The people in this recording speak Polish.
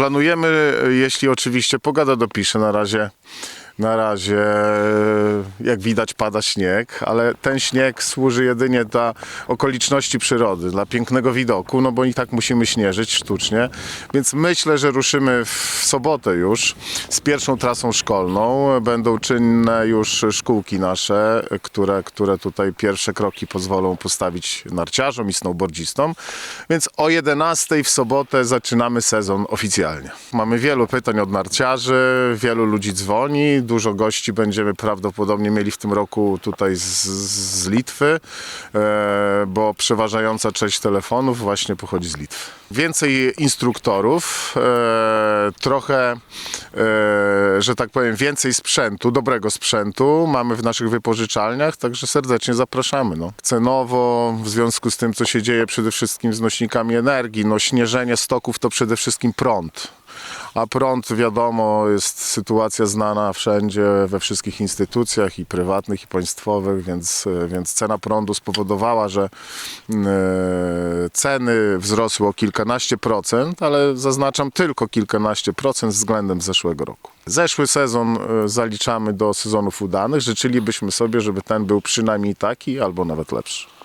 Planujemy, jeśli oczywiście pogoda dopisze, na razie, na razie, jak widać, pada śnieg, ale ten śnieg służy jedynie dla okoliczności przyrody, dla pięknego widoku, no bo i tak musimy śnieżyć sztucznie, więc myślę, że ruszymy w sobotę już z pierwszą trasą szkolną. Będą czynne już szkółki nasze, które, które tutaj pierwsze kroki pozwolą postawić narciarzom i snowboardzistom, więc o 11 w sobotę zaczynamy sezon oficjalnie. Mamy wielu pytań od narciarzy, wielu ludzi dzwoni, dużo gości będziemy prawdopodobnie mieli w tym roku tutaj z, z Litwy, e, bo przeważająca część telefonów właśnie pochodzi z Litwy. Więcej instruktorów, e, trochę, e, że tak powiem, więcej sprzętu, dobrego sprzętu mamy w naszych wypożyczalniach, także serdecznie zapraszamy. No. Cenowo, w związku z tym, co się dzieje przede wszystkim z nośnikami energii, no śnieżenie stoków to przede wszystkim prąd. A prąd, wiadomo, jest sytuacja znana wszędzie, we wszystkich instytucjach i prywatnych, i państwowych, więc, więc cena prądu spowodowała, że e, ceny wzrosły o kilkanaście procent, ale zaznaczam tylko kilkanaście procent względem zeszłego roku. Zeszły sezon e, zaliczamy do sezonów udanych. Życzylibyśmy sobie, żeby ten był przynajmniej taki albo nawet lepszy.